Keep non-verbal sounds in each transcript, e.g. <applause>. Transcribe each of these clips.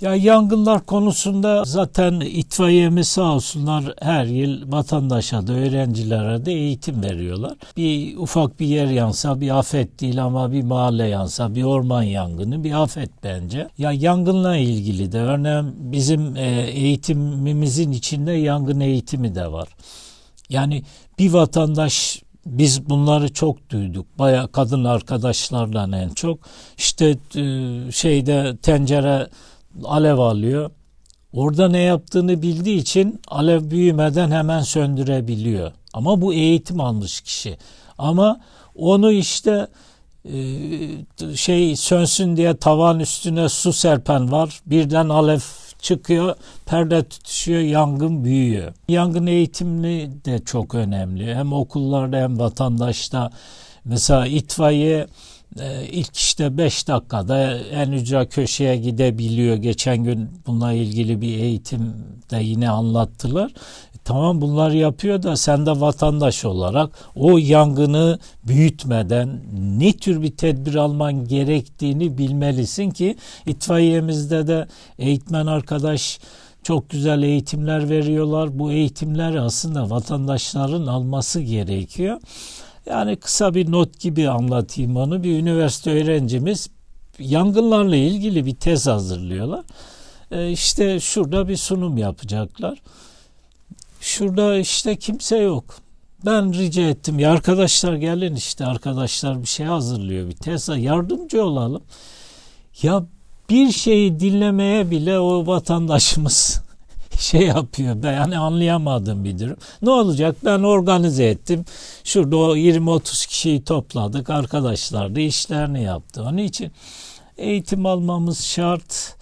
Ya yangınlar konusunda zaten itfaiyemiz sağ olsunlar her yıl vatandaşa da öğrencilere de eğitim veriyorlar. Bir ufak bir yer yansa bir afet değil ama bir mahalle yansa bir orman yangını bir afet bence. Ya yangınla ilgili de örneğin bizim e, eğitimimizin içinde yangın eğitimi de var. Yani bir vatandaş biz bunları çok duyduk. Baya kadın arkadaşlarla en çok. İşte e, şeyde tencere alev alıyor. Orada ne yaptığını bildiği için alev büyümeden hemen söndürebiliyor. Ama bu eğitim almış kişi. Ama onu işte e, şey sönsün diye tavan üstüne su serpen var. Birden alev çıkıyor, perde tutuşuyor, yangın büyüyor. Yangın eğitimi de çok önemli. Hem okullarda hem vatandaşta. Mesela itfaiye ilk işte 5 dakikada en ücra köşeye gidebiliyor. Geçen gün bununla ilgili bir eğitim de yine anlattılar. Tamam bunlar yapıyor da sen de vatandaş olarak o yangını büyütmeden ne tür bir tedbir alman gerektiğini bilmelisin ki itfaiyemizde de eğitmen arkadaş çok güzel eğitimler veriyorlar. Bu eğitimler aslında vatandaşların alması gerekiyor. Yani kısa bir not gibi anlatayım onu. Bir üniversite öğrencimiz yangınlarla ilgili bir tez hazırlıyorlar. Ee, işte şurada bir sunum yapacaklar. Şurada işte kimse yok. Ben rica ettim ya arkadaşlar gelin işte arkadaşlar bir şey hazırlıyor bir tez yardımcı olalım. Ya bir şeyi dinlemeye bile o vatandaşımız şey yapıyor. Ben yani anlayamadığım bir durum. Ne olacak? Ben organize ettim. Şurada o 20-30 kişiyi topladık. Arkadaşlar da işlerini yaptı. Onun için eğitim almamız şart.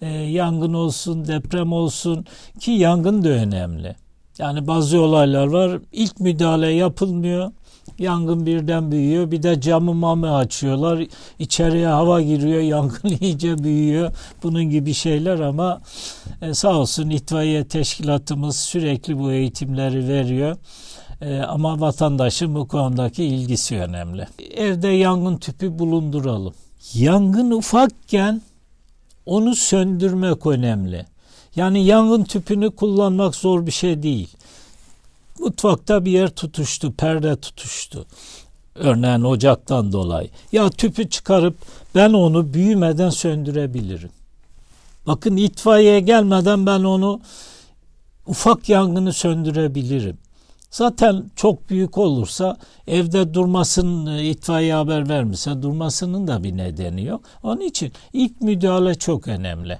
Ee, yangın olsun, deprem olsun ki yangın da önemli. Yani bazı olaylar var. İlk müdahale yapılmıyor. Yangın birden büyüyor. Bir de camı mamı açıyorlar. İçeriye hava giriyor. <laughs> Yangın iyice büyüyor. Bunun gibi şeyler ama e, sağ olsun itfaiye teşkilatımız sürekli bu eğitimleri veriyor. E, ama vatandaşın bu konudaki ilgisi önemli. Evde yangın tüpü bulunduralım. Yangın ufakken onu söndürmek önemli. Yani yangın tüpünü kullanmak zor bir şey değil. Mutfakta bir yer tutuştu, perde tutuştu. Örneğin ocaktan dolayı. Ya tüpü çıkarıp ben onu büyümeden söndürebilirim. Bakın itfaiye gelmeden ben onu ufak yangını söndürebilirim. Zaten çok büyük olursa evde durmasın itfaiye haber vermişse durmasının da bir nedeni yok. Onun için ilk müdahale çok önemli.